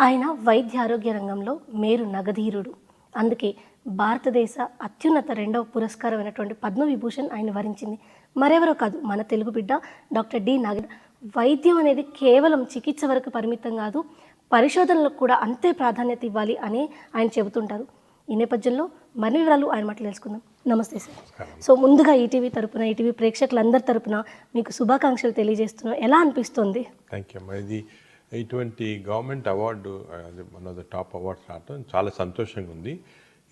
ఆయన వైద్య ఆరోగ్య రంగంలో మేరు నగధీరుడు. అందుకే భారతదేశ అత్యున్నత రెండవ పురస్కారమైనటువంటి పద్మవిభూషణ్ ఆయన వరించింది. మరెవరో కాదు మన తెలుగు బిడ్డ డాక్టర్ డి నాగ వైద్యం అనేది కేవలం చికిత్స వరకు పరిమితం కాదు పరిశోధనలకు కూడా అంతే ప్రాధాన్యత ఇవ్వాలి అని ఆయన చెబుతుంటారు. ఈ నేపథ్యంలో మరిన్ని వివరాలు ఆయన మాటలు తెలుసుకుందాం. నమస్తే సార్. సో ముందుగా ఈటీవీ తరపున ఈటీవీ ప్రేక్షకులందరి తరపున మీకు శుభాకాంక్షలు తెలియజేస్తున్నాం. ఎలా అనిపిస్తుంది? థ్యాంక్ యూ ఇది ఇటువంటి గవర్నమెంట్ అవార్డు అది one of the top awards రావటం చాలా సంతోషంగా ఉంది.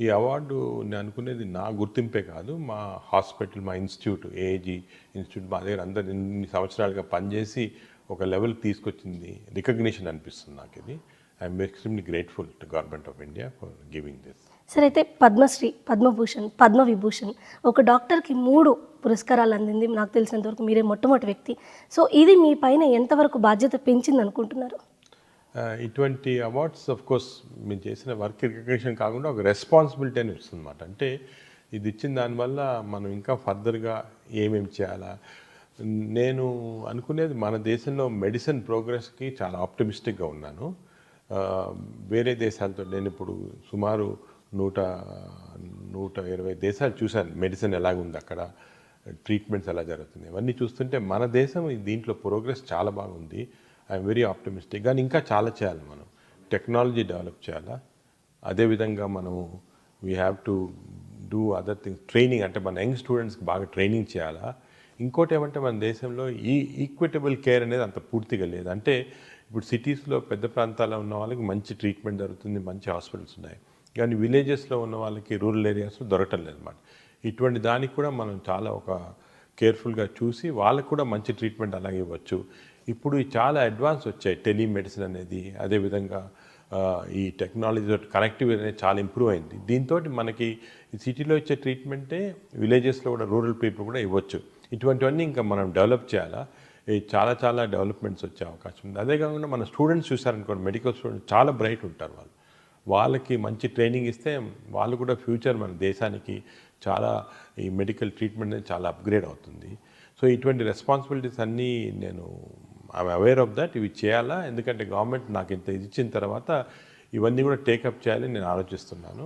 ఈ అవార్డు నేను అనుకునేది నా గుర్తింపే కాదు మా హాస్పిటల్ మా ఇన్స్టిట్యూట్ ఏఏజీ ఇన్స్టిట్యూట్ మా దగ్గర అందరు ఇన్ని సంవత్సరాలుగా పనిచేసి ఒక లెవెల్కి తీసుకొచ్చింది. రికగ్నిషన్ అనిపిస్తుంది నాకు ఇది I'm extremely grateful to government of India for giving this సరే అయితే పద్మశ్రీ పద్మభూషణ్ పద్మవిభూషణ్ ఒక డాక్టర్కి మూడు పురస్కారాలు అందింది నాకు తెలిసినంతవరకు మీరే మొట్టమొదటి వ్యక్తి. సో ఇది మీ పైన ఎంతవరకు బాధ్యత పెంచింది అనుకుంటున్నారు? ఇటువంటి అవార్డ్స్ ఆఫ్ కోర్స్ మేము చేసిన వర్క్ రికగ్నేషన్ కాకుండా ఒక రెస్పాన్సిబిలిటీ అని వస్తుంది అనమాట అంటే ఇది ఇచ్చిన దానివల్ల మనం ఇంకా ఫర్దర్గా ఏమేమి చేయాలా? నేను అనుకునేది మన దేశంలో మెడిసిన్ ప్రోగ్రెస్కి చాలా ఆప్టమిస్టిక్గా ఉన్నాను. వేరే దేశాలతో నేను ఇప్పుడు సుమారు నూట నూట ఇరవై దేశాలు చూశాను. మెడిసిన్ ఎలాగుంది అక్కడ? ట్రీట్మెంట్స్ ఎలా జరుగుతుంది ఇవన్నీ చూస్తుంటే మన దేశం దీంట్లో ప్రోగ్రెస్ చాలా బాగుంది. I'm very optimistic. కానీ ఇంకా చాలా చేయాలి మనం. టెక్నాలజీ డెవలప్ చేయాలా? అదేవిధంగా మనము we have to do other things training అంటే మన యంగ్ స్టూడెంట్స్కి బాగా ట్రైనింగ్ చేయాలా? ఇంకోటి ఏమంటే మన దేశంలో ఈ ఈక్విటబుల్ కేర్ అనేది అంత పూర్తిగా లేదు. అంటే ఇప్పుడు సిటీస్లో పెద్ద ప్రాంతాల్లో ఉన్న వాళ్ళకి మంచి ట్రీట్మెంట్ జరుగుతుంది మంచి హాస్పిటల్స్ ఉన్నాయి. కానీ విలేజెస్లో ఉన్న వాళ్ళకి రూరల్ ఏరియాస్లో దొరకటం లేదు అనమాట ఇటువంటి దానికి కూడా మనం చాలా ఒక కేర్ఫుల్గా చూసి వాళ్ళకు కూడా మంచి ట్రీట్మెంట్ అలాగే ఇవ్వచ్చు. ఇప్పుడు చాలా అడ్వాన్స్ వచ్చాయి టెలిమెడిసిన్ అనేది అదేవిధంగా ఈ టెక్నాలజీ కనెక్టివిటీ అనేది చాలా ఇంప్రూవ్ అయింది. దీంతో మనకి సిటీలో ఇచ్చే ట్రీట్మెంటే విలేజెస్లో కూడా రూరల్ పీపుల్ కూడా ఇవ్వచ్చు. ఇటువంటివన్నీ ఇంకా మనం డెవలప్ చేయాలా? ఈ చాలా చాలా డెవలప్మెంట్స్ వచ్చే అవకాశం ఉంది. అదే కాకుండా మన స్టూడెంట్స్ చూసారనుకోండి మెడికల్ స్టూడెంట్స్ చాలా బ్రైట్ ఉంటారు వాళ్ళు. వాళ్ళకి మంచి ట్రైనింగ్ ఇస్తే వాళ్ళు కూడా ఫ్యూచర్ మన దేశానికి చాలా ఈ మెడికల్ ట్రీట్మెంట్ అనేది చాలా అప్గ్రేడ్ అవుతుంది. సో ఇటువంటి రెస్పాన్సిబిలిటీస్ అన్నీ నేను ఐఎమ్ అవేర్ ఆఫ్ దట్ ఇవి చేయాలా? ఎందుకంటే గవర్నమెంట్ నాకు ఇంత ఇది ఇచ్చిన తర్వాత ఇవన్నీ కూడా టేకప్ చేయాలని నేను ఆలోచిస్తున్నాను.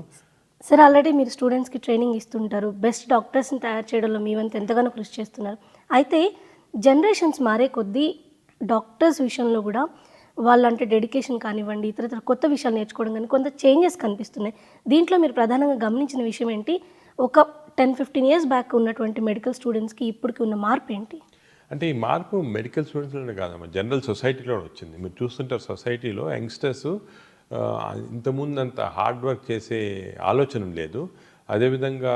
సార్ ఆల్రెడీ మీరు స్టూడెంట్స్కి ట్రైనింగ్ ఇస్తుంటారు. బెస్ట్ డాక్టర్స్ని తయారు చేయడంలో మీ వంతు ఎంతగానో కృషి చేస్తున్నారు. అయితే జనరేషన్స్ మారే కొద్దీ డాక్టర్స్ విషయంలో కూడా వాళ్ళంటే డెడికేషన్ కానివ్వండి ఇతర ఇతర కొత్త విషయాలు నేర్చుకోవడం కానీ కొంత చేంజెస్ కనిపిస్తున్నాయి. దీంట్లో మీరు ప్రధానంగా గమనించిన విషయం ఏంటి? ఒక టెన్ ఫిఫ్టీన్ ఇయర్స్ బ్యాక్ ఉన్నటువంటి మెడికల్ స్టూడెంట్స్కి ఇప్పటికి ఉన్న మార్పు ఏంటి? అంటే ఈ మార్పు మెడికల్ స్టూడెంట్స్లోనే కాదమ్మా జనరల్ సొసైటీలో వచ్చింది. మీరు చూస్తుంటారు సొసైటీలో యంగ్స్టర్స్ ఇంతకుముందు అంత హార్డ్ వర్క్ చేసే ఆలోచన లేదు. అదేవిధంగా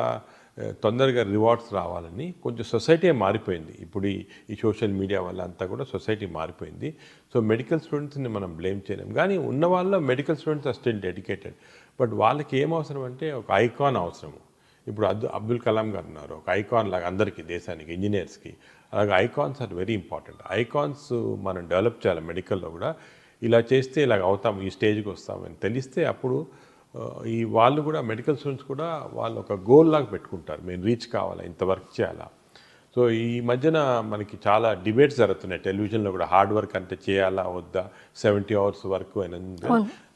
తొందరగా రివార్డ్స్ రావాలని కొంచెం సొసైటీ మారిపోయింది. ఇప్పుడు ఈ సోషల్ మీడియా వల్ల అంతా కూడా సొసైటీ మారిపోయింది. సో మెడికల్ స్టూడెంట్స్ని మనం బ్లేమ్ చేయలేం. కానీ ఉన్న వాళ్ళ medical students are still dedicated. But వాళ్ళకి ఏం అవసరం అంటే ఒక ఐకాన్ అవసరము. ఇప్పుడు అబ్దు అబ్దుల్ కలాం గారు ఉన్నారు. ఒక ఐకాన్ లాగా అందరికీ దేశానికి ఇంజనీర్స్కి. అలాగే icons are very important. Icons మనం డెవలప్ చేయాలి మెడికల్లో కూడా. ఇలా చేస్తే ఇలాగ అవుతాం ఈ స్టేజ్కి వస్తామని తెలిస్తే అప్పుడు ఈ వాళ్ళు కూడా మెడికల్ స్టూడెంట్స్ కూడా వాళ్ళు ఒక గోల్ లాగా పెట్టుకుంటారు. మేము రీచ్ కావాలా ఇంత వర్క్ చేయాలా? సో ఈ మధ్యన మనకి చాలా డిబేట్స్ జరుగుతున్నాయి. టెలివిజన్లో కూడా హార్డ్ వర్క్ అంటే చేయాలా వద్దా? సెవెంటీ అవర్స్ వర్క్ అని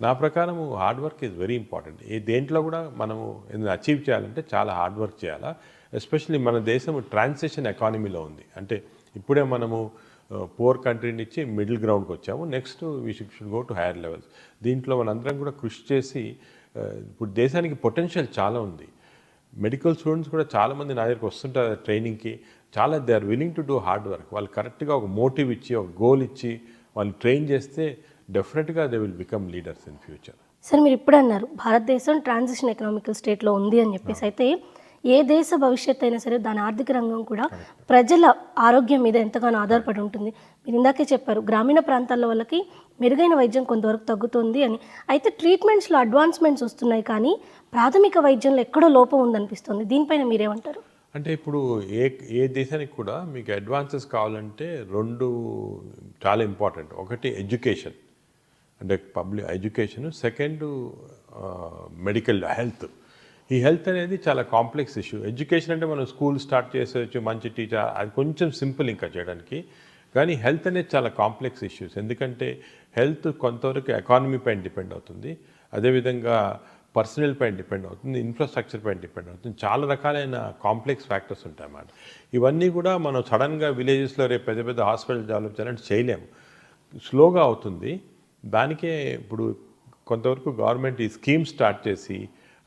నా ప్రకారం hard work is very important ఏ దేంట్లో కూడా మనము ఏదైనా అచీవ్ చేయాలంటే చాలా హార్డ్ వర్క్ చేయాలా? ఎస్పెషల్లీ మన దేశం ట్రాన్సిషన్ ఎకానమీలో ఉంది. అంటే ఇప్పుడే మనము పోర్ కంట్రీ నుంచి మిడిల్ గ్రౌండ్కి వచ్చాము. Next we should go to higher levels దీంట్లో మనందరం కూడా కృషి చేసి ఇప్పుడు దేశానికి పొటెన్షియల్ చాలా ఉంది. మెడికల్ స్టూడెంట్స్ కూడా చాలామంది నా దగ్గరికి వస్తుంటారు ట్రైనింగ్కి. చాలా they are willing to do hard work. వాళ్ళు కరెక్ట్గా ఒక మోటివ్ ఇచ్చి ఒక గోల్ ఇచ్చి వాళ్ళు ట్రైన్ చేస్తే డెఫినెట్గా they will become leaders in future. Sir మీరు ఇప్పుడు అన్నారు భారతదేశం ట్రాన్సిషన్ ఎకనామికల్ స్టేట్లో ఉంది అని చెప్పేసి. అయితే ఏ దేశ భవిష్యత్తు అయినా సరే దాని ఆర్థిక రంగం కూడా ప్రజల ఆరోగ్యం మీద ఎంతగానో ఆధారపడి ఉంటుంది. మీరు ఇందాకే చెప్పారు గ్రామీణ ప్రాంతాల్లో వాళ్ళకి మెరుగైన వైద్యం కొంతవరకు తగ్గుతుంది అని. అయితే ట్రీట్మెంట్స్లో అడ్వాన్స్మెంట్స్ వస్తున్నాయి కానీ ప్రాథమిక వైద్యంలో ఎక్కడో లోపం ఉందనిపిస్తుంది. దీనిపైన మీరేమంటారు? అంటే ఇప్పుడు ఏ ఏ దేశానికి కూడా మీకు అడ్వాన్సెస్ కావాలంటే రెండు చాలా ఇంపార్టెంట్. ఒకటి ఎడ్యుకేషన్. అంటే public education second medical health. ఈ హెల్త్ అనేది చాలా కాంప్లెక్స్ ఇష్యూ. ఎడ్యుకేషన్ అంటే మనం స్కూల్ స్టార్ట్ చేసేయచ్చు మంచి టీచర్ అది కొంచెం సింపుల్ ఇంకా చేయడానికి. కానీ హెల్త్ అనేది చాలా కాంప్లెక్స్ ఇష్యూస్ ఎందుకంటే హెల్త్ కొంతవరకు ఎకానమీ పైన డిపెండ్ అవుతుంది. అదేవిధంగా పర్సనల్ పైన డిపెండ్ అవుతుంది. ఇన్ఫ్రాస్ట్రక్చర్ పైన డిపెండ్ అవుతుంది. చాలా రకాలైన కాంప్లెక్స్ ఫ్యాక్టర్స్ ఉంటాయి అన్నమాట ఇవన్నీ కూడా మనం సడన్గా విలేజెస్లో రేపు పెద్ద పెద్ద హాస్పిటల్ డెవలప్ చేయాలంటే చేయలేము స్లోగా అవుతుంది. దానికే ఇప్పుడు కొంతవరకు గవర్నమెంట్ ఈ స్కీమ్స్ స్టార్ట్ చేసి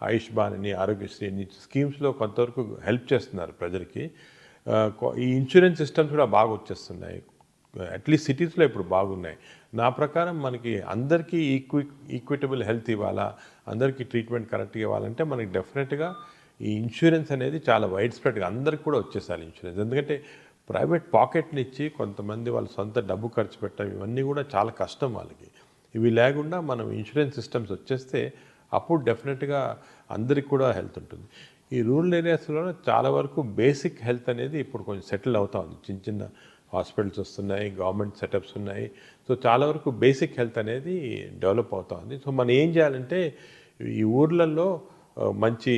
ఆయుష్మాన్ అని ఆరోగ్యశ్రీ అని స్కీమ్స్లో కొంతవరకు హెల్ప్ చేస్తున్నారు ప్రజలకి. ఈ ఇన్సూరెన్స్ సిస్టమ్స్ కూడా బాగా వచ్చేస్తున్నాయి. అట్లీస్ట్ సిటీస్లో ఇప్పుడు బాగున్నాయి. నా ప్రకారం మనకి అందరికీ ఈక్వి ఈక్విటబుల్ హెల్త్ ఇవ్వాలా అందరికీ ట్రీట్మెంట్ కరెక్ట్గా ఇవ్వాలంటే మనకి డెఫినెట్గా ఈ ఇన్సూరెన్స్ అనేది చాలా వైడ్ స్ప్రెడ్గా అందరికి కూడా వచ్చేసాలి ఇన్సూరెన్స్ ఎందుకంటే ప్రైవేట్ పాకెట్ని ఇచ్చి కొంతమంది వాళ్ళ సొంత డబ్బు ఖర్చు పెట్టడం ఇవన్నీ కూడా చాలా కష్టం వాళ్ళకి. ఇవి లేకుండా మనం ఇన్సూరెన్స్ సిస్టమ్స్ వచ్చేస్తే అప్పుడు డెఫినెట్గా అందరికి కూడా హెల్త్ ఉంటుంది. ఈ రూరల్ ఏరియాస్లో చాలా వరకు బేసిక్ హెల్త్ అనేది ఇప్పుడు కొంచెం సెటిల్ అవుతా ఉంది. చిన్న చిన్న హాస్పిటల్స్ వస్తున్నాయి గవర్నమెంట్ సెటప్స్ ఉన్నాయి. సో చాలా వరకు బేసిక్ హెల్త్ అనేది డెవలప్ అవుతుంది. సో మనం ఏం చేయాలంటే ఈ ఊర్లలో మంచి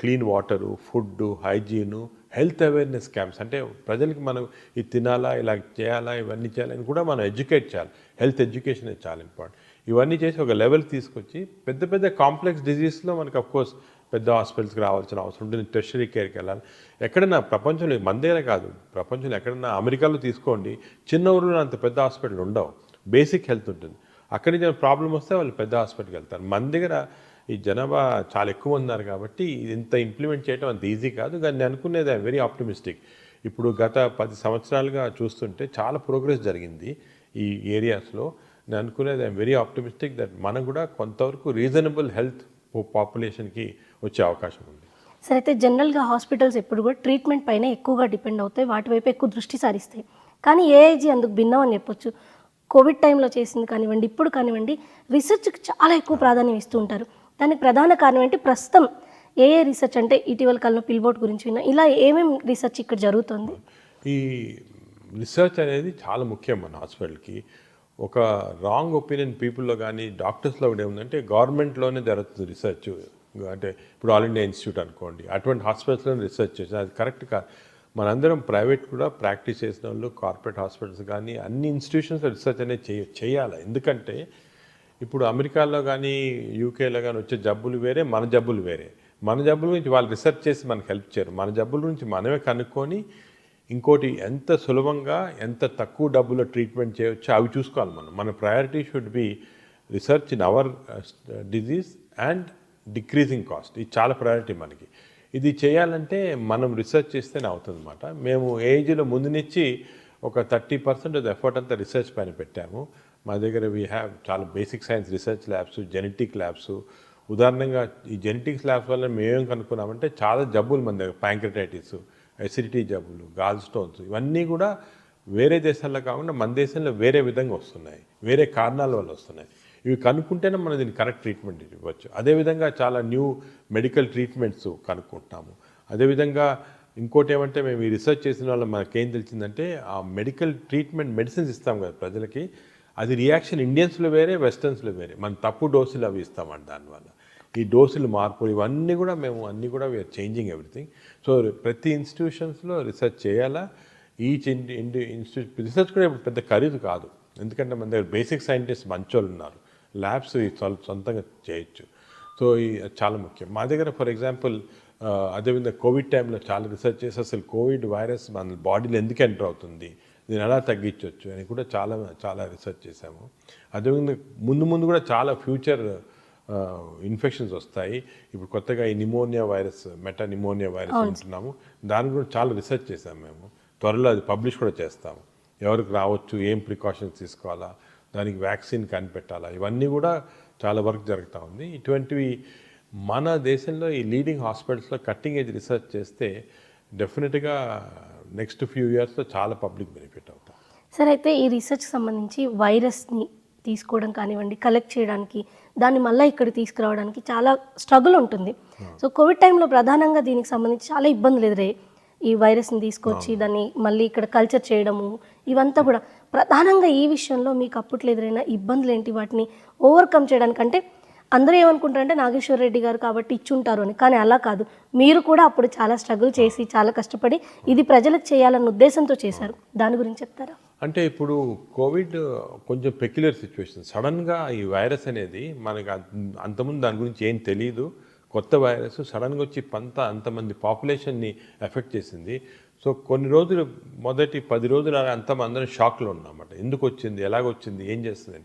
clean water food hygiene health awareness camps అంటే ప్రజలకి మనం ఇది తినాలా ఇలా చేయాలా ఇవన్నీ చేయాలని కూడా మనం ఎడ్యుకేట్ చేయాలి. హెల్త్ ఎడ్యుకేషన్ అనేది చాలా ఇంపార్టెంట్. ఇవన్నీ చేసి ఒక లెవెల్ తీసుకొచ్చి పెద్ద పెద్ద కాంప్లెక్స్ డిజీస్లో మనకి కోర్స్ పెద్ద హాస్పిటల్స్కి రావాల్సిన అవసరం ఉంటుంది. టెషరీ కేర్కి వెళ్ళాలి. ఎక్కడన్నా ప్రపంచంలో మన దగ్గర కాదు. ప్రపంచంలో ఎక్కడన్నా అమెరికాలో తీసుకోండి. చిన్న ఊరిలో అంత పెద్ద హాస్పిటల్ ఉండవు. బేసిక్ హెల్త్ ఉంటుంది. అక్కడి నుంచి ప్రాబ్లం వస్తే వాళ్ళు పెద్ద హాస్పిటల్కి వెళ్తారు. మన దగ్గర ఈ జనాభా చాలా ఎక్కువ ఉన్నారు కాబట్టి ఇది ఇంత ఇంప్లిమెంట్ చేయడం అంత ఈజీ కాదు. కానీ నేను అనుకునేది ఐ వెరీ ఆప్టిమిస్టిక్ ఇప్పుడు గత పది సంవత్సరాలుగా చూస్తుంటే చాలా ప్రోగ్రెస్ జరిగింది ఈ ఏరియాస్లో నేను అనుకునేది ఐఎమ్ వెరీ ఆప్టిమిస్టిక్ దట్ మనం కూడా కొంతవరకు రీజనబుల్ హెల్త్ పాపులేషన్కి వచ్చే అవకాశం ఉంది. సరే అయితే జనరల్గా హాస్పిటల్స్ ఎప్పుడు కూడా ట్రీట్మెంట్ పైన ఎక్కువగా డిపెండ్ అవుతాయి. వాటి వైపు ఎక్కువ దృష్టి సారిస్తాయి. కానీ ఏఐజీ అందుకు భిన్నం అని చెప్పొచ్చు. కోవిడ్ టైంలో చేసింది కానివ్వండి ఇప్పుడు కానివ్వండి రీసెర్చ్కి చాలా ఎక్కువ ప్రాధాన్యం ఇస్తూ ఉంటారు. దానికి ప్రధాన కారణం ఏంటి? ప్రస్తుతం ఏ ఏ రీసెర్చ్ అంటే ఇటీవల కాలంలో పిల్బోట్ గురించి విన్నా. ఇలా ఏమేమి రీసెర్చ్ ఇక్కడ జరుగుతుంది? ఈ రీసెర్చ్ అనేది చాలా ముఖ్యం మన హాస్పిటల్కి. ఒక రాంగ్ ఒపీనియన్ పీపుల్లో కానీ డాక్టర్స్లో కూడా ఏముందంటే గవర్నమెంట్లోనే జరుగుతుంది రీసెర్చ్. అంటే ఇప్పుడు ఆల్ ఇండియా ఇన్స్టిట్యూట్ అనుకోండి. అటువంటి హాస్పిటల్స్లో రీసెర్చ్ చేసిన అది కరెక్ట్ కాదు మనందరం ప్రైవేట్ కూడా ప్రాక్టీస్ చేసిన వాళ్ళు కార్పొరేట్ హాస్పిటల్స్ కానీ అన్ని ఇన్స్టిట్యూషన్స్లో రీసెర్చ్ అనేది చేయ చేయాలి. ఎందుకంటే ఇప్పుడు అమెరికాలో కానీ యూకేలో కానీ వచ్చే జబ్బులు వేరే మన జబ్బులు వేరే. మన జబ్బుల గురించి వాళ్ళు రీసెర్చ్ చేసి మనకు హెల్ప్ చేయరు. మన జబ్బుల గురించి మనమే కనుక్కొని ఇంకోటి ఎంత సులభంగా ఎంత తక్కువ డబ్బులో ట్రీట్మెంట్ చేయొచ్చో అవి చూసుకోవాలి మనం. మన priority should be research in our disease and decreasing cost ఇది చాలా ప్రయారిటీ మనకి. ఇది చేయాలంటే మనం రీసెర్చ్ చేస్తేనే అవుతుంది అనమాట మేము ఏజ్లో ముందు నుంచి ఒక థర్టీ పర్సెంట్ ఎఫర్ట్ అంతా రీసెర్చ్ పైన పెట్టాము. మా దగ్గర వీ హ్యావ్ చాలా basic science research labs genetic labs ఉదాహరణంగా ఈ జెనెటిక్స్ ల్యాబ్స్ వల్ల మేమేం కనుక్కున్నామంటే చాలా జబ్బులు మన దగ్గర ప్యాంక్రటైటిస్ ఎసిడిటీ జబ్బులు గాల్ స్టోన్స్ ఇవన్నీ కూడా వేరే దేశాల్లో కాకుండా మన దేశంలో వేరే విధంగా వస్తున్నాయి. వేరే కారణాల వల్ల వస్తున్నాయి. ఇవి కనుక్కుంటేనే మనం దీనికి కరెక్ట్ ట్రీట్మెంట్ ఇవ్వచ్చు. అదేవిధంగా చాలా న్యూ మెడికల్ ట్రీట్మెంట్స్ కనుక్కుంటాము అదేవిధంగా ఇంకోటి ఏమంటే మేము ఈ రీసెర్చ్ చేసిన వాళ్ళ మనకేం తెలిసిందంటే ఆ మెడికల్ ట్రీట్మెంట్ మెడిసిన్స్ ఇస్తాం కదా ప్రజలకి. అది రియాక్షన్ ఇండియన్స్లో వేరే వెస్టర్న్స్లో వేరే. మనం తప్పు డోసులు అవి ఇస్తామంట దానివల్ల. ఈ డోసులు మార్పులు ఇవన్నీ కూడా మేము అన్నీ కూడా వీఆర్ చేంజింగ్ ఎవ్రీథింగ్ సో ప్రతి ఇన్స్టిట్యూషన్స్లో రీసెర్చ్ చేయాలా? Each indi indi institute research కూడా ఇప్పుడు పెద్ద ఖరీదు కాదు. ఎందుకంటే మన దగ్గర బేసిక్ సైంటిస్ట్ మంచోళ్ళు ఉన్నారు. ల్యాబ్స్ సొంతంగా చేయొచ్చు. సో ఈ చాలా ముఖ్యం. మా దగ్గర ఫర్ ఎగ్జాంపుల్ అదేవిధంగా కోవిడ్ టైంలో చాలా రీసెర్చ్ చేసి అసలు కోవిడ్ వైరస్ మన బాడీలో ఎందుకు ఎంటర్ అవుతుంది? దీన్ని ఎలా తగ్గించవచ్చు అని కూడా చాలా చాలా రీసెర్చ్ చేశాము. అదేవిధంగా ముందు ముందు కూడా చాలా ఫ్యూచర్ ఇన్ఫెక్షన్స్ వస్తాయి. ఇప్పుడు కొత్తగా ఈ pneumonia virus meta pneumonia virus ఉంటున్నాము దాని కూడా చాలా రీసెర్చ్ చేశాము మేము. త్వరలో అది పబ్లిష్ కూడా చేస్తాము. ఎవరికి రావచ్చు ఏం ప్రికాషన్స్ తీసుకోవాలా? దానికి వ్యాక్సిన్ కనిపెట్టాలా? ఇవన్నీ కూడా చాలా వర్క్ జరుగుతూ ఉంది. ఇటువంటివి మన దేశంలో ఈ లీడింగ్ హాస్పిటల్స్లో కట్టింగ్ ఏజ్ రీసెర్చ్ చేస్తే డెఫినెట్గా నెక్స్ట్ ఫ్యూ ఇయర్స్లో చాలా పబ్లిక్ బెనిఫిట్ అవుతాం. సరే అయితే ఈ రీసెర్చ్కి సంబంధించి వైరస్ని తీసుకోవడం కానివ్వండి కలెక్ట్ చేయడానికి దాన్ని మళ్ళీ ఇక్కడ తీసుకురావడానికి చాలా స్ట్రగుల్ ఉంటుంది. సో కోవిడ్ టైంలో ప్రధానంగా దీనికి సంబంధించి చాలా ఇబ్బందులు ఎదురయ్యాయి. ఈ వైరస్ని తీసుకొచ్చి దాన్ని మళ్ళీ ఇక్కడ కల్చర్ చేయడము ఇవంతా కూడా. ప్రధానంగా ఈ విషయంలో మీకు అప్పట్లో ఎదురైన ఇబ్బందులు ఏంటి వాటిని ఓవర్కమ్ చేయడానికి అంటే అందరూ ఏమనుకుంటారంటే నాగేశ్వర రెడ్డి గారు కాబట్టి ఇచ్చుంటారు అని. కానీ అలా కాదు. మీరు కూడా అప్పుడు చాలా స్ట్రగుల్ చేసి చాలా కష్టపడి ఇది ప్రజలకు చేయాలన్న ఉద్దేశంతో చేశారు. దాని గురించి చెప్తారా? అంటే ఇప్పుడు కోవిడ్ కొంచెం పెక్యులర్ సిచ్యువేషన్ సడన్గా ఈ వైరస్ అనేది మనకి అంతకుముందు దాని గురించి ఏం తెలియదు కొత్త వైరస్ సడన్గా వచ్చి పంత అంతమంది పాపులేషన్ని ఎఫెక్ట్ చేసింది. సో కొన్ని రోజులు మొదటి పది రోజులు అంతా అందరం షాక్లో ఉన్నామన్నమాట ఎందుకు వచ్చింది? ఎలాగొచ్చింది ఏం చేస్తుందని.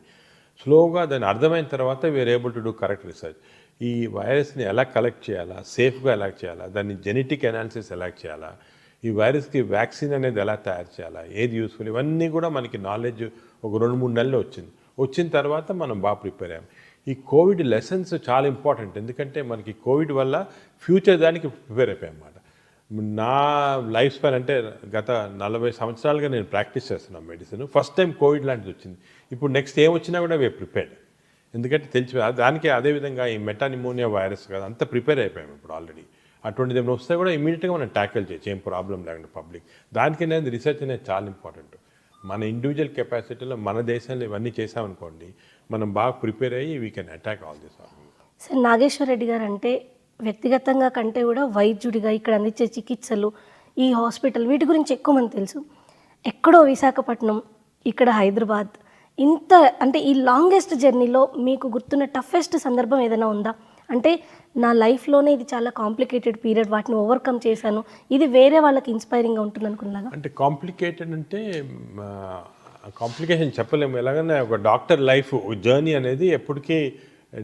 స్లోగా దాన్ని అర్థమైన తర్వాత we're able to do correct research ఈ వైరస్ని ఎలా కలెక్ట్ చేయాలా? సేఫ్గా ఎలా చేయాలా? దాన్ని జెనెటిక్ అనాలిసిస్ ఎలా చేయాలా? ఈ వైరస్కి వ్యాక్సిన్ అనేది ఎలా తయారు చేయాలా? ఏది యూస్ఫుల్ ఇవన్నీ కూడా మనకి నాలెడ్జ్ ఒక రెండు మూడు నెలలు వచ్చింది. వచ్చిన తర్వాత మనం బాగా ప్రిపేర్ అయ్యాం. ఈ కోవిడ్ లెసన్స్ చాలా ఇంపార్టెంట్ ఎందుకంటే మనకి కోవిడ్ వల్ల ఫ్యూచర్ దానికి ప్రిపేర్ అయిపోయాం అన్నమాట. నా లైఫ్ స్పాన్ అంటే గత నలభై సంవత్సరాలుగా నేను ప్రాక్టీస్ చేస్తున్నాను మెడిసిన్. ఫస్ట్ టైం కోవిడ్ లాంటిది వచ్చింది. ఇప్పుడు నెక్స్ట్ ఏం వచ్చినా కూడా వే ప్రిపేర్డ్ ఎందుకంటే తెలిసి దానికి అదేవిధంగా ఈ మెటానిమోనియా వైరస్ కదా అంతా ప్రిపేర్ అయిపోయాం ఇప్పుడు ఆల్రెడీ. అటువంటిది ఏమైనా వస్తే కూడా ఇమీడియట్గా మనం ట్యాకిల్ చేయొచ్చు ఏం ప్రాబ్లం లేకుండా పబ్లిక్ దానికి అనేది రీసెర్చ్ అనేది చాలా ఇంపార్టెంట్ మన ఇండివిజువల్ కెపాసిటీలో మన దేశంలో ఇవన్నీ చేసామనుకోండి మనం బాగా ప్రిపేర్ అయ్యి we can attack all this sir Nageshwara Reddy garu అంటే వ్యక్తిగతంగా కంటే కూడా వైద్యుడిగా ఇక్కడ అందించే చికిత్సలు ఈ హాస్పిటల్ వీటి గురించి ఎక్కువ మంది తెలుసు. ఎక్కడో విశాఖపట్నం ఇక్కడ హైదరాబాద్. ఇంత అంటే ఈ లాంగెస్ట్ జర్నీలో మీకు గుర్తున్న టఫెస్ట్ సందర్భం ఏదైనా ఉందా? అంటే నా లైఫ్లోనే ఇది చాలా కాంప్లికేటెడ్ పీరియడ్ వాటిని ఓవర్కమ్ చేశాను. ఇది వేరే వాళ్ళకి ఇన్స్పైరింగ్గా ఉంటుంది అనుకున్నాగా అంటే కాంప్లికేటెడ్ అంటే కాంప్లికేషన్ చెప్పలేము. ఎలాగైనా ఒక డాక్టర్ లైఫ్ జర్నీ అనేది ఎప్పటికీ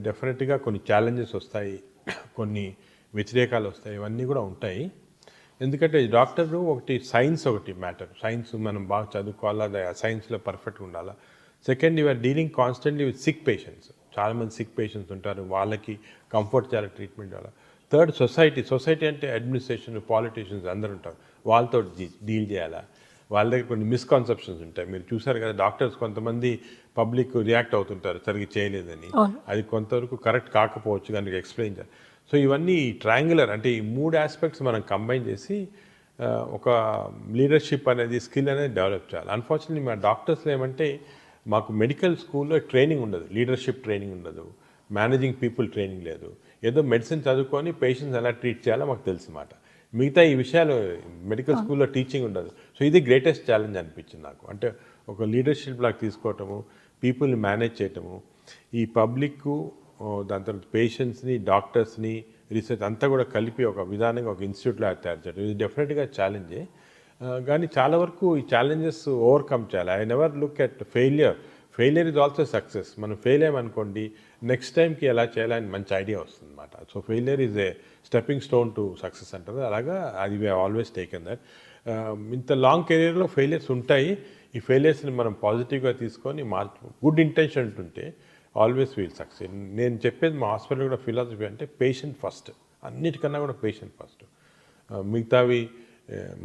డెఫినెట్గా కొన్ని ఛాలెంజెస్ వస్తాయి. కొన్ని వ్యతిరేకాలు వస్తాయి ఇవన్నీ కూడా ఉంటాయి. ఎందుకంటే డాక్టర్లు ఒకటి సైన్స్ ఒకటి మ్యాటర్. సైన్స్ మనం బాగా చదువుకోవాలా సైన్స్లో పర్ఫెక్ట్గా ఉండాలా. Second you're dealing constantly with sick patients. చాలామంది సిక్ పేషెంట్స్ ఉంటారు వాళ్ళకి కంఫర్ట్ చేయాలి ట్రీట్మెంట్ ఇవ్వాలి. Third society. సొసైటీ అంటే అడ్మినిస్ట్రేషన్ పాలిటీషియన్స్ అందరు ఉంటారు. వాళ్ళతో డీల్ చేయాలా. వాళ్ళ దగ్గర కొన్ని మిస్కాన్సెప్షన్స్ ఉంటాయి. మీరు చూసారు కదా డాక్టర్స్ కొంతమంది పబ్లిక్ రియాక్ట్ అవుతుంటారు సరిగ్గా చేయలేదని. అది కొంతవరకు కరెక్ట్ కాకపోవచ్చు కనుక ఎక్స్ప్లెయిన్ చేయాలి సో ఇవన్నీ ట్రయాంగులర్ అంటే ఈ మూడు ఆస్పెక్ట్స్ మనం కంబైన్ చేసి ఒక లీడర్షిప్ అనేది స్కిల్ అనేది డెవలప్ చేయాలి. అన్ఫార్చునేట్లీ మా డాక్టర్స్లో ఏమంటే మాకు మెడికల్ స్కూల్లో ట్రైనింగ్ ఉండదు. లీడర్షిప్ ట్రైనింగ్ ఉండదు. మేనేజింగ్ పీపుల్ ట్రైనింగ్ లేదు. ఏదో మెడిసిన్ చదువుకొని పేషెంట్స్ ఎలా ట్రీట్ చేయాలో మాకు తెలుసు మాట మిగతా ఈ విషయాలు మెడికల్ స్కూల్లో టీచింగ్ ఉండదు. సో ఇది గ్రేటెస్ట్ ఛాలెంజ్ అనిపించింది నాకు. అంటే ఒక లీడర్షిప్ లాగా తీసుకోవటము పీపుల్ని మేనేజ్ చేయటము ఈ పబ్లిక్ దాని తర్వాత పేషెంట్స్ని డాక్టర్స్ని రీసెర్చ్ అంతా కూడా కలిపి ఒక విధానంగా ఒక ఇన్స్టిట్యూట్లో తయారు చేయడం ఇది డెఫినెట్గా ఛాలెంజే కానీ చాలా వరకు ఈ ఛాలెంజెస్ ఓవర్కమ్ చేయాలి. I never look at failure failure is also success మనం ఫెయిల్ అయ్యామనుకోండి నెక్స్ట్ టైంకి ఎలా చేయాలని మంచి ఐడియా వస్తుంది అనమాట so failure is a stepping stone to success అంటారు అలాగా అది వీ ఆల్వేస్ టేకెన్ దట్ ఇంత లాంగ్ కెరీర్లో ఫెయిలియర్స్ ఉంటాయి. ఈ ఫెయిలియర్స్ని మనం పాజిటివ్గా తీసుకొని మార్చు గుడ్ ఇంటెన్షన్ ఉంటే ఆల్వేస్ వీల్ సక్సెస్ నేను చెప్పేది మా హాస్పిటల్ కూడా ఫిలాసఫీ అంటే పేషెంట్ ఫస్ట్ అన్నిటికన్నా కూడా పేషెంట్ ఫస్ట్ uh, మిగతావి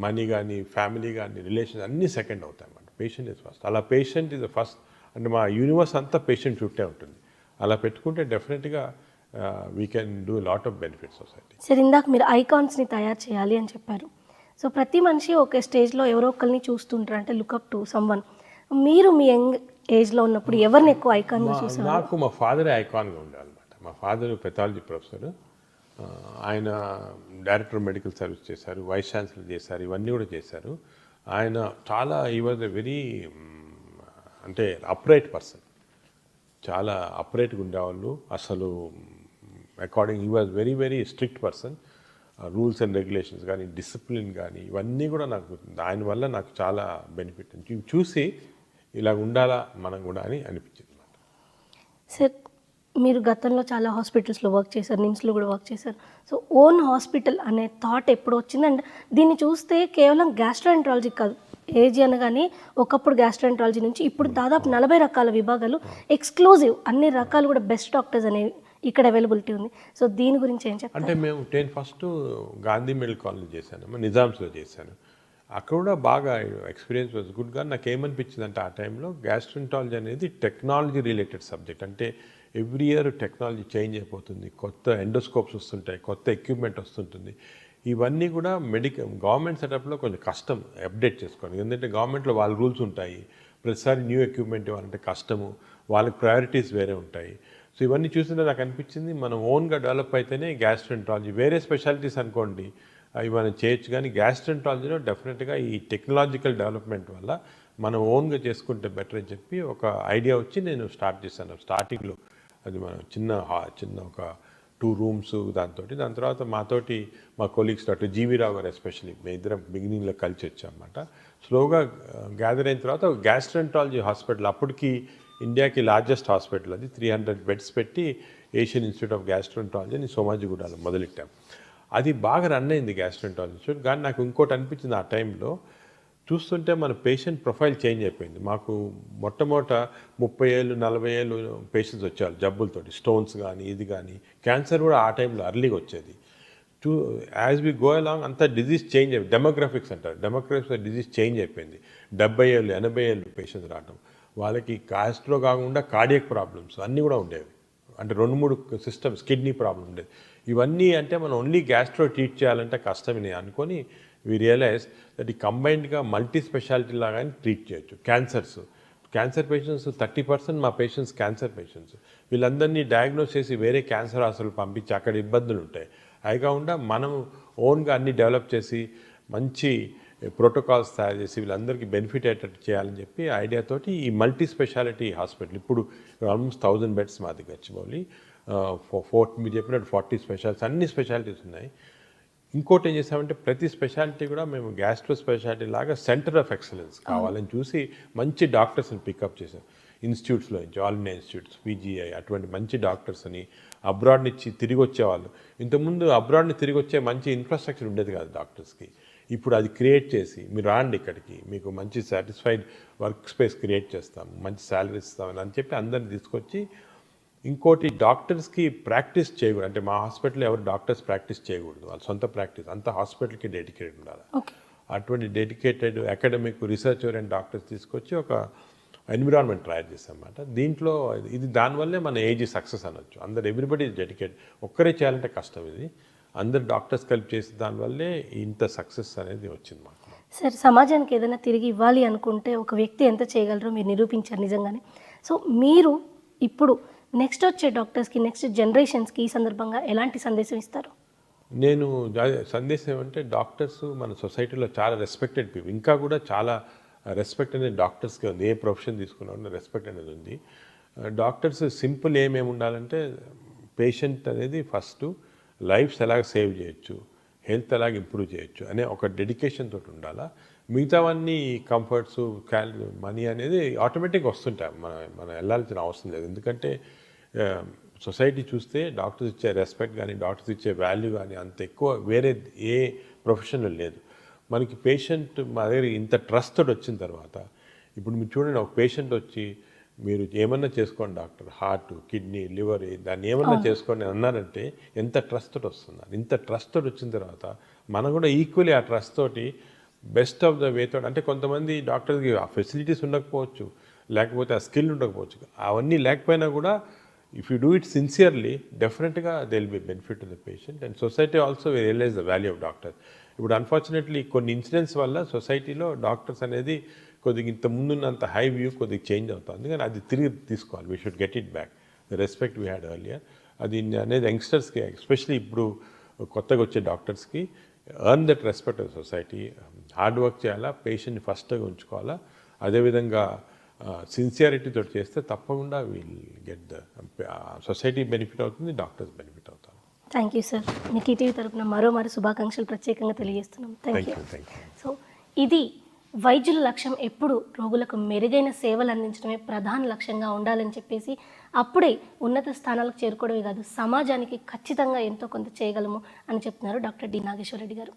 మనీ కానీ ఫ్యామిలీ కానీ రిలేషన్స్ అన్నీ సెకండ్ అవుతాయి అన్నమాట పేషెంట్ ఇస్ ఫస్ట్ అలా పేషెంట్ ఇస్ ద ఫస్ట్ అంటే మా యూనివర్స్ అంతా పేషెంట్ చుట్టే ఉంటుంది. అలా పెట్టుకుంటే డెఫినెట్గా we can do lot of benefit society sir ఇందాక మీరు ఐకాన్స్ని తయారు చేయాలి అని చెప్పారు. సో ప్రతి మనిషి ఒక స్టేజ్లో ఎవరో ఒకరిని చూస్తుంటారు. అంటే లుకప్ టు సమ్వన్ మీరు మీ యంగ్ ఏజ్లో ఉన్నప్పుడు ఎవరిని ఎక్కువ ఐకాన్గా చూసారు నాకు మా ఫాదర్ ఐకాన్గా ఉండాలన్నమాట మా ఫాదర్ పెథాలజీ ప్రొఫెసర్ ఆయన డైరెక్టర్ మెడికల్ సర్వీస్ చేశారు వైస్ ఛాన్సలర్ చేశారు ఇవన్నీ కూడా చేశారు. ఆయన చాలా ఈ వాజ్ ఎ వెరీ అంటే అప్రైట్ పర్సన్ చాలా అప్రైట్గా ఉండేవాళ్ళు అసలు అకార్డింగ్ ఈ was very very strict person rules and regulations కానీ డిసిప్లిన్ కానీ ఇవన్నీ కూడా నాకు ఆయన వల్ల నాకు చాలా బెనిఫిట్ చూసి ఇలా ఉండాలా మనం కూడా అని అనిపించింది అనమాట సార్ మీరు గతంలో చాలా హాస్పిటల్స్లో వర్క్ చేశారు నిమ్స్లో కూడా వర్క్ చేశారు. సో ఓన్ హాస్పిటల్ అనే థాట్ ఎప్పుడు వచ్చింది అండ్ దీన్ని చూస్తే కేవలం గ్యాస్ట్రాంట్రాలజీ కాదు ఏజీ అనగానే ఒకప్పుడు గ్యాస్ట్రాంట్రాలజీ నుంచి ఇప్పుడు దాదాపు నలభై రకాల విభాగాలు ఎక్స్క్లూజివ్ అన్ని రకాలు కూడా బెస్ట్ డాక్టర్స్ అనేవి ఇక్కడ అవైలబిలిటీ ఉంది. సో దీని గురించి ఏం చెప్పాలి అంటే మేము ten first Gandhi medical college చేశాను నిజామ్స్లో చేశాను. అక్కడ కూడా బాగా ఎక్స్పీరియన్స్ వాజ్ గుడ్. గా నాకు ఏమనిపించింది అంటే ఆ టైంలో గ్యాస్ట్రంటాలజీ అనేది టెక్నాలజీ రిలేటెడ్ సబ్జెక్ట్. అంటే ఎవ్రీ ఇయర్ టెక్నాలజీ చేంజ్ అయిపోతుంది. కొత్త ఎండోస్కోప్స్ వస్తుంటాయి కొత్త ఎక్విప్మెంట్ వస్తుంటుంది. ఇవన్నీ కూడా మెడికల్ గవర్నమెంట్ సెటప్లో కొంచెం కష్టం అప్డేట్ చేసుకోండి ఎందుకంటే గవర్నమెంట్లో వాళ్ళ రూల్స్ ఉంటాయి. ప్రతిసారి న్యూ ఎక్విప్మెంట్ ఇవ్వాలంటే కష్టము. వాళ్ళకి ప్రయారిటీస్ వేరే ఉంటాయి. సో ఇవన్నీ చూస్తుంటే నాకు అనిపించింది మనం ఓన్గా డెవలప్ అయితేనే గ్యాస్ట్రెంటాలజీ వేరే స్పెషాలిటీస్ అనుకోండి అవి మనం చేయొచ్చు. కానీ గ్యాస్ట్రెంటాలజీలో డెఫినెట్గా ఈ టెక్నాలజికల్ డెవలప్మెంట్ వల్ల మనం ఓన్గా చేసుకుంటే బెటర్ అని చెప్పి ఒక ఐడియా వచ్చి నేను స్టార్ట్ చేశాను. స్టార్టింగ్లో అది మనం చిన్న చిన్న ఒక టూ రూమ్స్ దాంతో దాని తర్వాత మాతోటి మా కొలీగ్స్ అటు జీవీ రావు గారు ఎస్పెషలీ మేము ఇద్దరం బిగినింగ్లో కలిసి వచ్చామన్నమాట. స్లోగా గ్యాదర్ అయిన తర్వాత గ్యాస్ట్రెంటాలజీ హాస్పిటల్ అప్పటికి ఇండియాకి లార్జెస్ట్ హాస్పిటల్ అది. త్రీ హండ్రెడ్ బెడ్స్ పెట్టి ఏషియన్ ఇన్స్టిట్యూట్ ఆఫ్ గ్యాస్ట్రెంటాలజీ అని సోమాజిగూడలో మొదలెట్టాం. అది బాగా రన్ అయింది గ్యాస్ట్రంటాలజీ ఇన్స్టిట్యూట్. కానీ నాకు ఇంకోటి అనిపించింది ఆ టైంలో చూస్తుంటే మన పేషెంట్ ప్రొఫైల్ చేంజ్ అయిపోయింది. మాకు మొట్టమొదట ముప్పై ఏళ్ళు నలభై ఏళ్ళు పేషెంట్స్ వచ్చారు జబ్బులతోటి స్టోన్స్ కానీ ఇది కానీ క్యాన్సర్ కూడా ఆ టైంలో అర్లీగా వచ్చేది. Too as we go along అంతా డిజీజ్ చేంజ్ అయిపోయింది డెమోగ్రఫిక్స్ అంటారు. డెమోగ్రఫిక్స్ డిజీజ్ చేంజ్ అయిపోయింది. డెబ్బై ఏళ్ళు ఎనభై ఏళ్ళు పేషెంట్స్ రావడం వాళ్ళకి కాస్ట్లో కాకుండా కార్డియక్ ప్రాబ్లమ్స్ అన్నీ కూడా ఉండేవి. అంటే రెండు మూడు సిస్టమ్స్ కిడ్నీ ప్రాబ్లం ఉండేది. ఇవన్నీ అంటే మనం ఓన్లీ గ్యాస్ట్రో ట్రీట్ చేయాలంటే కష్టమని అనుకొని వి రియలైజ్ దట్ ఈ కంబైన్డ్గా మల్టీ స్పెషాలిటీ లాగానే ట్రీట్ చేయొచ్చు cancers cancer patients thirty percent మా పేషెంట్స్ క్యాన్సర్ పేషెంట్స్ వీళ్ళందరినీ డయాగ్నోస్ చేసి వేరే క్యాన్సర్ హాస్పిటల్ పంపించి అక్కడ ఇబ్బందులు ఉంటాయి. అవి కాకుండా మనం ఓన్గా అన్ని డెవలప్ చేసి మంచి eh, ప్రోటోకాల్స్ తయారు చేసి వీళ్ళందరికీ బెనిఫిట్ అయ్యేటట్టు చేయాలని చెప్పి ఐడియాతోటి ఈ మల్టీ స్పెషాలిటీ హాస్పిటల్ ఇప్పుడు ఆల్మోస్ట్ థౌజండ్ బెడ్స్ మాది గచ్చిబౌలి ఫోర్ మీరు చెప్పినట్టు ఫార్టీ స్పెషాలిటీస్ అన్ని స్పెషాలిటీస్ ఉన్నాయి. ఇంకోటి ఏం చేసామంటే ప్రతి స్పెషాలిటీ కూడా మేము గ్యాస్ట్రో స్పెషాలిటీ లాగా సెంటర్ ఆఫ్ ఎక్సలెన్స్ కావాలని చూసి మంచి డాక్టర్స్ని పికప్ చేసాం. ఇన్స్టిట్యూట్స్లో నుంచి ఆల్ ఇండియా ఇన్స్టిట్యూట్స్ పీజీఐ అటువంటి మంచి డాక్టర్స్ అని అబ్రాడ్ నుంచి తిరిగి వచ్చేవాళ్ళు. ఇంతకుముందు అబ్రాడ్ని తిరిగి వచ్చే మంచి ఇన్ఫ్రాస్ట్రక్చర్ ఉండేది కాదు డాక్టర్స్కి. ఇప్పుడు అది క్రియేట్ చేసి మీరు రాండి ఇక్కడికి మీకు మంచి సాటిస్ఫైడ్ వర్క్ స్పేస్ క్రియేట్ చేస్తాం మంచి శాలరీస్ ఇస్తామని అని చెప్పి అందరిని తీసుకొచ్చి ఇంకోటి డాక్టర్స్కి ప్రాక్టీస్ చేయకూడదు. అంటే మా హాస్పిటల్లో ఎవరు డాక్టర్స్ ప్రాక్టీస్ చేయకూడదు. వాళ్ళ సొంత ప్రాక్టీస్ అంత హాస్పిటల్కి డెడికేటెడ్ ఉండాలి. అటువంటి dedicated academic research orient doctors తీసుకొచ్చి ఒక ఎన్విరాన్మెంట్ తయారు చేస్తామన్నమాట దీంట్లో ఇది దానివల్లే మన ఏజ్ సక్సెస్ అనొచ్చు. అందరు ఎవ్రీబడి డెడికేట్ ఒక్కరే చేయాలంటే కష్టం ఇది. అందరు డాక్టర్స్ కలిపి చేసే దానివల్లే ఇంత సక్సెస్ అనేది వచ్చింది మాకు. సార్ సమాజానికి ఏదైనా తిరిగి ఇవ్వాలి అనుకుంటే ఒక వ్యక్తి ఎంత చేయగలరో మీరు నిరూపించారు నిజంగానే. సో మీరు ఇప్పుడు నెక్స్ట్ వచ్చే డాక్టర్స్కి నెక్స్ట్ జనరేషన్స్కి ఈ సందర్భంగా ఎలాంటి సందేశం ఇస్తారు? నేను సందేశం ఏమంటే డాక్టర్స్ మన సొసైటీలో చాలా రెస్పెక్టెడ్ పీపుల్. ఇంకా కూడా చాలా రెస్పెక్ట్ అనేది డాక్టర్స్కి ఉంది. ఏ ప్రొఫెషన్ తీసుకున్నా రెస్పెక్ట్ అనేది ఉంది. డాక్టర్స్ సింపుల్ ఏమేమి ఉండాలంటే పేషెంట్ అనేది ఫస్ట్ లైఫ్స్ ఎలాగ సేవ్ చేయొచ్చు హెల్త్ ఎలాగ ఇంప్రూవ్ చేయొచ్చు అనే ఒక డెడికేషన్ తోటి ఉండాలా. మిగతావన్నీ కంఫర్ట్స్ క్యాల్ మనీ అనేది ఆటోమేటిక్గా వస్తుంటాయి. మన మనం వెళ్ళాల్సిన అవసరం లేదు. ఎందుకంటే సొసైటీ చూస్తే డాక్టర్స్ ఇచ్చే రెస్పెక్ట్ కానీ డాక్టర్స్ ఇచ్చే వాల్యూ కానీ అంత ఎక్కువ వేరే ఏ ప్రొఫెషన్లో లేదు. మనకి పేషెంట్ మా దగ్గర ఇంత ట్రస్ట్ తోటి వచ్చిన తర్వాత ఇప్పుడు మీరు చూడండి ఒక పేషెంట్ వచ్చి మీరు ఏమన్నా చేసుకోండి డాక్టర్ హార్ట్ కిడ్నీ లివర్ దాన్ని ఏమన్నా చేసుకోండి అని అన్నారంటే ఎంత ట్రస్ట్ తోటి వస్తున్నారు ఇంత ట్రస్ట్ తోటి వచ్చిన తర్వాత మనం కూడా ఈక్వలీ ఆ ట్రస్ట్ తోటి బెస్ట్ ఆఫ్ ద వే తోటి అంటే కొంతమంది డాక్టర్కి ఆ ఫెసిలిటీస్ ఉండకపోవచ్చు లేకపోతే ఆ స్కిల్ ఉండకపోవచ్చు. అవన్నీ లేకపోయినా కూడా if you do it sincerely డెఫినెట్గా they'll will be benefit to the patient and society also realize the value of doctor ఇప్పుడు అన్ఫార్చునేట్లీ కొన్ని ఇన్సిడెంట్స్ వల్ల సొసైటీలో డాక్టర్స్ అనేది కొద్దిగా ఇంత ముందున్నంత హై వ్యూ కొద్దిగా చేంజ్ అవుతుంది. కానీ అది తిరిగి తీసుకోవాలి. We should get it back the respect we had earlier అది అనేది యంగ్స్టర్స్కి ఎస్పెషలీ ఇప్పుడు కొత్తగా వచ్చే డాక్టర్స్కి earn that respect of society hard work చేయాలా? పేషెంట్ని ఫస్ట్గా ఉంచుకోవాలా? అదేవిధంగా సిన్సియారిటీ తోటి చేస్తే తప్పకుండా we'll get the society benefit అవుతుంది డాక్టర్స్ బెనిఫిట్ అవుతారు. థ్యాంక్ యూ సార్ మీకు ఈటీవీ తరపున మరో మరో శుభాకాంక్షలు ప్రత్యేకంగా తెలియజేస్తున్నాం. థ్యాంక్ యూ సో ఇది వైద్యుల లక్ష్యం ఎప్పుడు రోగులకు మెరుగైన సేవలు అందించడమే ప్రధాన లక్ష్యంగా ఉండాలని చెప్పేసి అప్పుడే ఉన్నత స్థానాలకు చేరుకోవడమే కాదు సమాజానికి ఖచ్చితంగా ఎంతో కొంత చేయగలము అని చెప్తున్నారు డాక్టర్ డి నాగేశ్వరరెడ్డి గారు.